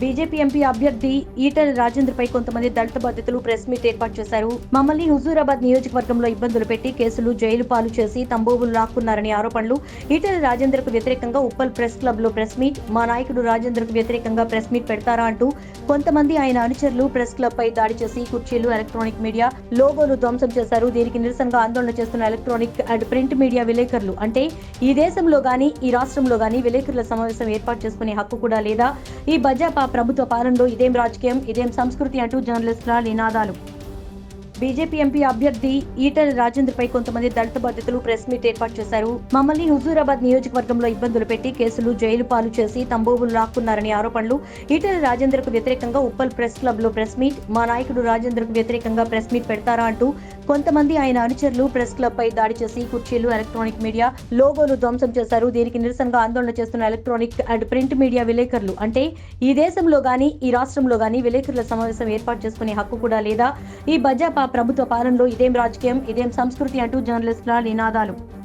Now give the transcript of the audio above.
BJP MP అభ్యర్థి ఈటల రాజేంద్రపై కొంతమంది దళిత బాధితులు ప్రెస్ మీట్ ఏర్పాటు చేశారు. మమ్మల్ని హుజూరాబాద్ నియోజకవర్గంలో ఇబ్బందులు పెట్టి కేసులు జైలు పాలు చేసి తంబోబులు లాక్కున్నారని ఆరోపణలు ఈటల రాజేంద్రకు వ్యతిరేకంగా ఉప్పల్ ప్రెస్ క్లబ్లో ప్రెస్ మీట్ మా నాయకుడు రాజేంద్రకు వ్యతిరేకంగా ప్రెస్ మీట్ పెడతారా అంటూ కొంతమంది ఆయన అనుచరులు ప్రెస్ క్లబ్ పై దాడి చేసి కుర్చీలు ఎలక్ట్రానిక్ మీడియా లోగోలు ధ్వంసం చేశారు. దీనికి నిరసనగా ఆందోళన చేస్తున్న ఎలక్ట్రానిక్ అండ్ ప్రింట్ మీడియా విలేకరులు అంటే ఈ దేశంలో గానీ ఈ రాష్ట్రంలో గానీ విలేకరుల సమావేశం ఏర్పాటు చేసుకునే హక్కు కూడా లేదా? ఈ బజాపా ప్రభుత్వ పాలనలో ఇదేం రాజకీయం ఇదేం సంస్కృతి అంటూ జర్నలిస్టుల నినాదాలు. బీజేపీ ఎంపీ అభ్యర్థి ఈటల రాజేంద్రపై కొంతమంది దళిత బాధితులు ప్రెస్ మీట్ ఏర్పాటు చేశారు. మమ్మల్ని హుజూరాబాద్ నియోజకవర్గంలో ఇబ్బందులు పెట్టి కేసులు జైలు పాలు చేసి తంబోబులు లాక్కున్నారని ఆరోపణలు ఈటల రాజేంద్రకు వ్యతిరేకంగా ఉప్పల్ ప్రెస్ క్లబ్లో ప్రెస్ మీట్ మా నాయకుడు రాజేంద్రకు వ్యతిరేకంగా ప్రెస్ మీట్ పెడతారా అంటూ కొంతమంది ఆయన అనుచరులు ప్రెస్ క్లబ్ పై దాడి చేసి కుర్చీలు ఎలక్ట్రానిక్ మీడియా లోగోలు ధ్వంసం చేశారు. దీనికి నిరసనగా ఆందోళన చేస్తున్న ఎలక్ట్రానిక్ అండ్ ప్రింట్ మీడియా విలేకరులు. అంటే ఈ దేశంలో గానీ ఈ రాష్ట్రంలో గానీ విలేకరుల సమావేశం ఏర్పాటు చేసుకునే హక్కు కూడా లేదా? ఈ బజాపా ప్రభుత్వ పాలనలో ఇదేం రాజకీయం ఇదేం సంస్కృతి అంటూ జర్నలిస్టుల నినాదాలు.